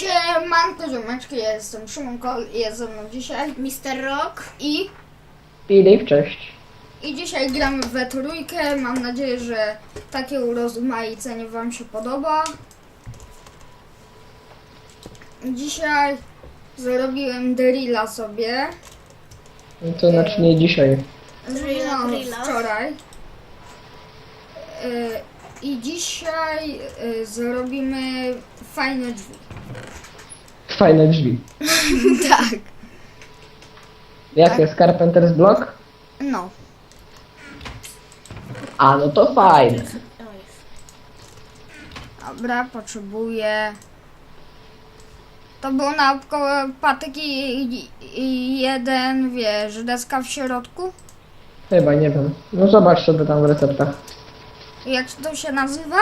Siemanko ziomeczki, ja jestem Szymon Kol i jest ze mną dzisiaj Mister Rock. i, Filip, cześć. i dzisiaj gramy we trójkę. Mam nadzieję, że takie urozmaicenie wam się podoba. Dzisiaj zrobiłem drilla sobie. No To znaczy nie dzisiaj. Drilla, no, drilla. wczoraj. Y, I dzisiaj y, zrobimy fajne drzwi. Fajne drzwi. tak. Jak Tak. jest Carpenter's Block? No. A, no to fajne. Dobra, potrzebuję. To był na koło patyki i, i jeden, wiesz, deska w środku. Chyba, nie wiem. No zobacz sobie tam w receptach. Jak to się nazywa?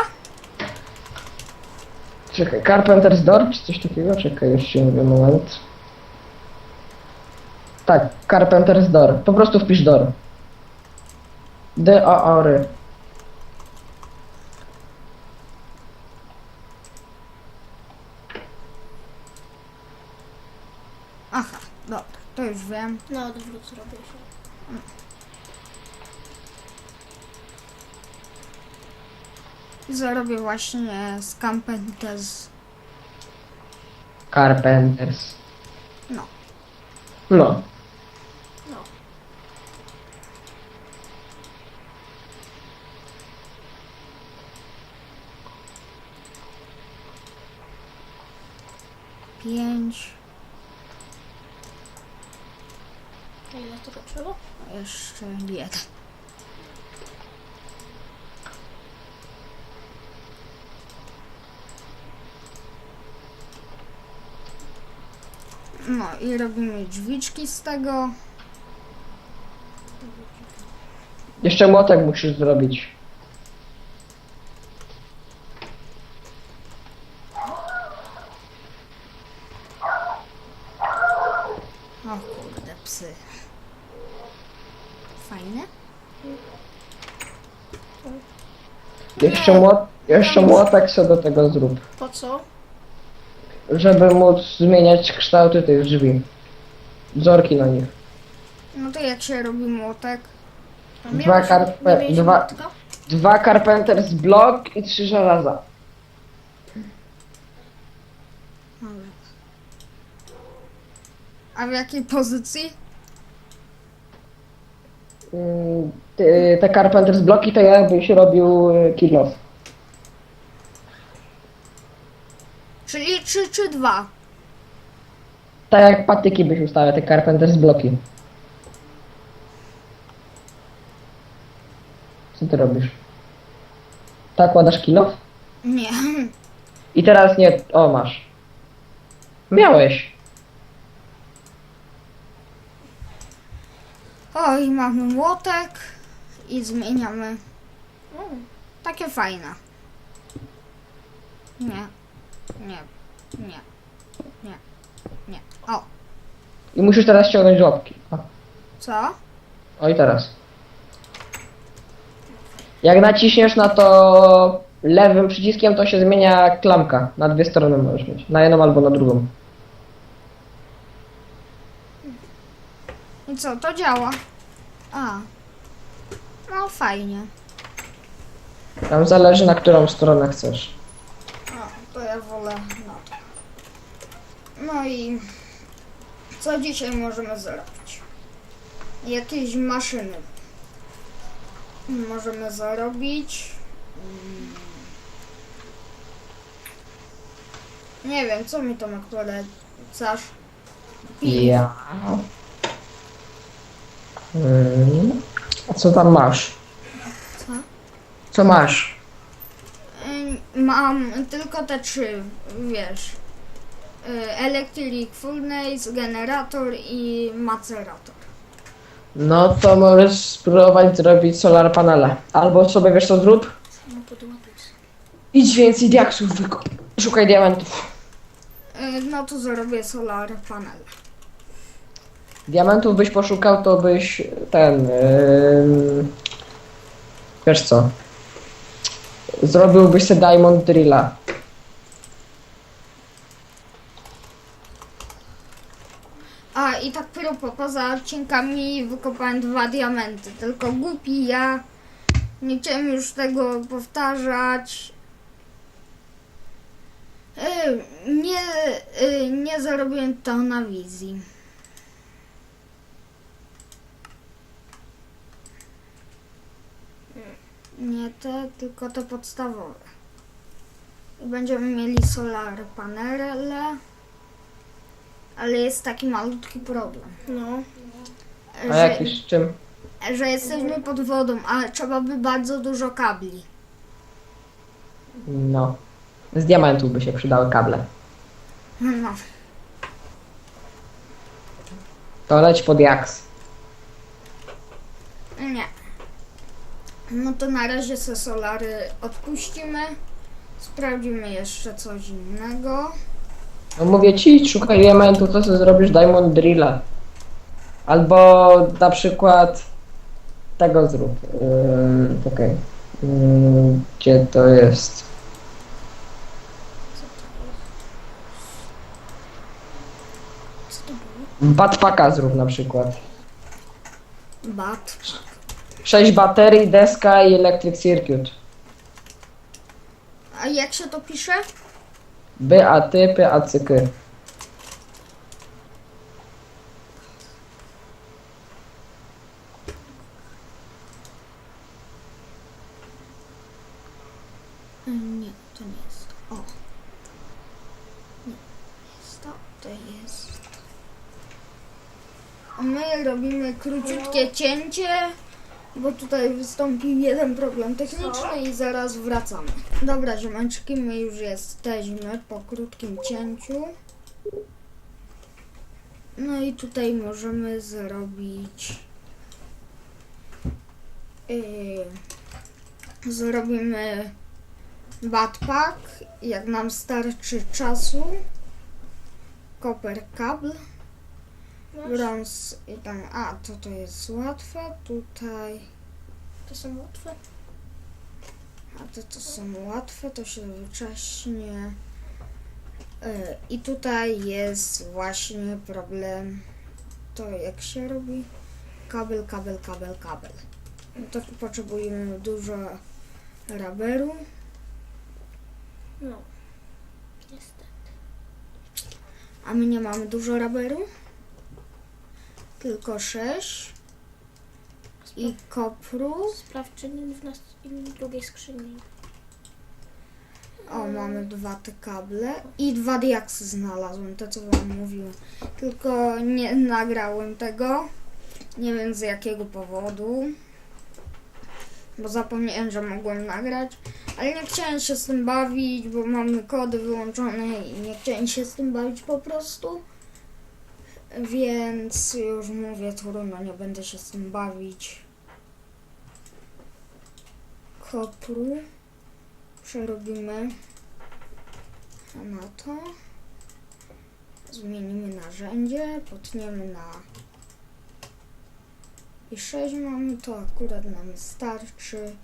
Czekaj, Carpenter's Door czy coś takiego? Czekaj, już się mówię, moment. Tak, Carpenter's Door. Po prostu wpisz Door. D-O-O-R. Aha, dobra, to już wiem. No, odwrót zrobię się. Zrobię właśnie z Campentes. Carpenters. No. No. No. Pięć. Ile tego trzeba? Jeszcze jeden. No i robimy drzwiczki z tego. Jeszcze młotek musisz zrobić. O kurde, psy. Fajne? Jeszcze, młot, jeszcze młotek sobie do tego zrób. Po co? Żeby móc zmieniać kształty tych drzwi. Wzorki na nich. No to jak się robi młotek? A Dwa miałeś- karpe- nie miałeś dwa- młotka? Dwa Carpenter's Block i trzy żelaza. Dobra. A w jakiej pozycji? Mm, Ty, te Carpenter's Blocki to ja byś robił y, kill off. Czyli trzy czy dwa? Tak jak patyki byś ustawiał, te Carpenter's Blocki. Co ty robisz? Tak kładasz kill off? Nie. I teraz nie... O, masz. Miałeś. Oj, mamy młotek i zmieniamy. Mm. Takie fajne. Nie. Nie. Nie. Nie. Nie. O, I musisz teraz ściągnąć łapki. O, co? o i teraz. Jak naciśniesz na to lewym przyciskiem, to się zmienia klamka. Na dwie strony możesz mieć. Na jedną albo na drugą. I co, to działa? A. No fajnie. Tam zależy na którą stronę chcesz. A, to ja wolę na. No i co dzisiaj możemy zrobić? Jakieś maszyny. Możemy zarobić. Mm. Nie wiem, co mi tam akurat chcesz? Ja. Mm. A co tam masz? Co? Co masz? Mam tylko te trzy, wiesz. Y, Electric Furnace, generator i macerator. No to możesz spróbować zrobić solar panele. Albo sobie wiesz co zrób? No. Idź więcej diaksów wykop. Szukaj diamentów. Y, No to zrobię solar panel. Diamentów byś poszukał, to byś ten. Yy, wiesz co? Zrobiłbyś sobie diamond drilla. A i tak propos, poza odcinkami wykopałem dwa diamenty. Tylko głupi ja. Nie chciałem już tego powtarzać. Y, Nie, y, nie zarobiłem to na wizji. Nie te, tylko te podstawowe. I będziemy mieli solar panele. Ale jest taki malutki problem. No. A Że, jakiś z czym? że jesteśmy pod wodą, a trzeba by bardzo dużo kabli. No. Z diamentów by się przydały kable. No. To leć pod jaks. Nie. No to na razie se solary odpuścimy. Sprawdzimy jeszcze coś innego. No mówię ci, szukaj diamentu, to co zrobisz Diamond Drilla. Albo na przykład tego zrób. Yy, Okej. Yy, gdzie to jest? Co to było? Batpaka zrób na przykład. Bat. Sześć baterii, deska i electric circuit. A jak się to pisze? A cyky. Nie, to nie jest. O. Nie, jest to, to jest. A my robimy króciutkie cięcie, bo tutaj wystąpił jeden problem techniczny i zaraz wracamy. Dobra, ziomeczki, my już jesteśmy po krótkim cięciu. No i tutaj możemy zrobić. Yy, zrobimy Batpack, jak nam starczy czasu. Kabel, Masz? Brąz i tam. A, to to jest łatwe. Tutaj. To są łatwe. A te to są łatwe, to się wcześnie. E, I tutaj jest właśnie problem. To jak się robi? Kabel, kabel, kabel, kabel. No to tu potrzebujemy dużo raberu. No. Niestety. A my nie mamy dużo raberu. Tylko 6 i kopru. Sprawdź, czy nie w nas w drugiej skrzyni. O, mamy dwa te kable i dwa diaksy znalazłem, to co wam mówiłem. Tylko nie nagrałem tego. Nie wiem z jakiego powodu. Bo zapomniałem, że mogłem nagrać. Ale nie chciałem się z tym bawić, bo mamy kody wyłączone i nie chciałem się z tym bawić po prostu. Więc już mówię, trudno, nie będę się z tym bawić. Kopru przerobimy na to. Zmienimy narzędzie, potniemy na i 6 mamy, to akurat nam starczy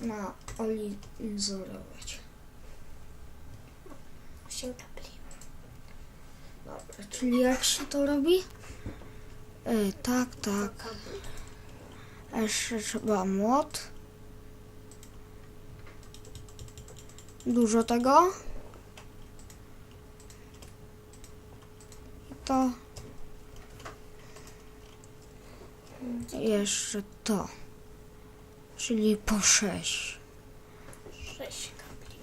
na olizorować. Osiem kapli. Czyli jak się to robi? E, tak, tak. Jeszcze trzeba młot. Dużo tego. To. Jeszcze to. Czyli po sześć. Sześć kapli.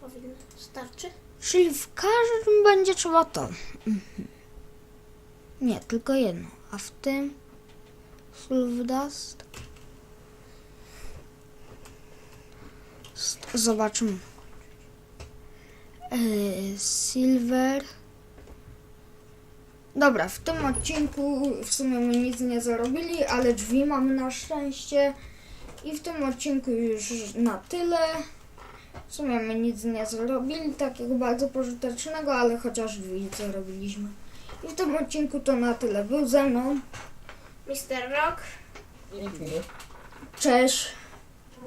Powinno starczy? Czyli w każdym będzie trzeba to. Mhm. Nie, tylko jedno. A w tym Sulf Dust. Zobaczymy. Yy, silver. Dobra, w tym odcinku w sumie my nic nie zarobili, ale drzwi mamy na szczęście. I w tym odcinku już na tyle. W sumie my nic nie zrobili takiego bardzo pożytecznego, ale chociaż drzwi zarobiliśmy. I w tym odcinku to na tyle. Był ze mną. Mister Rock. Cześć.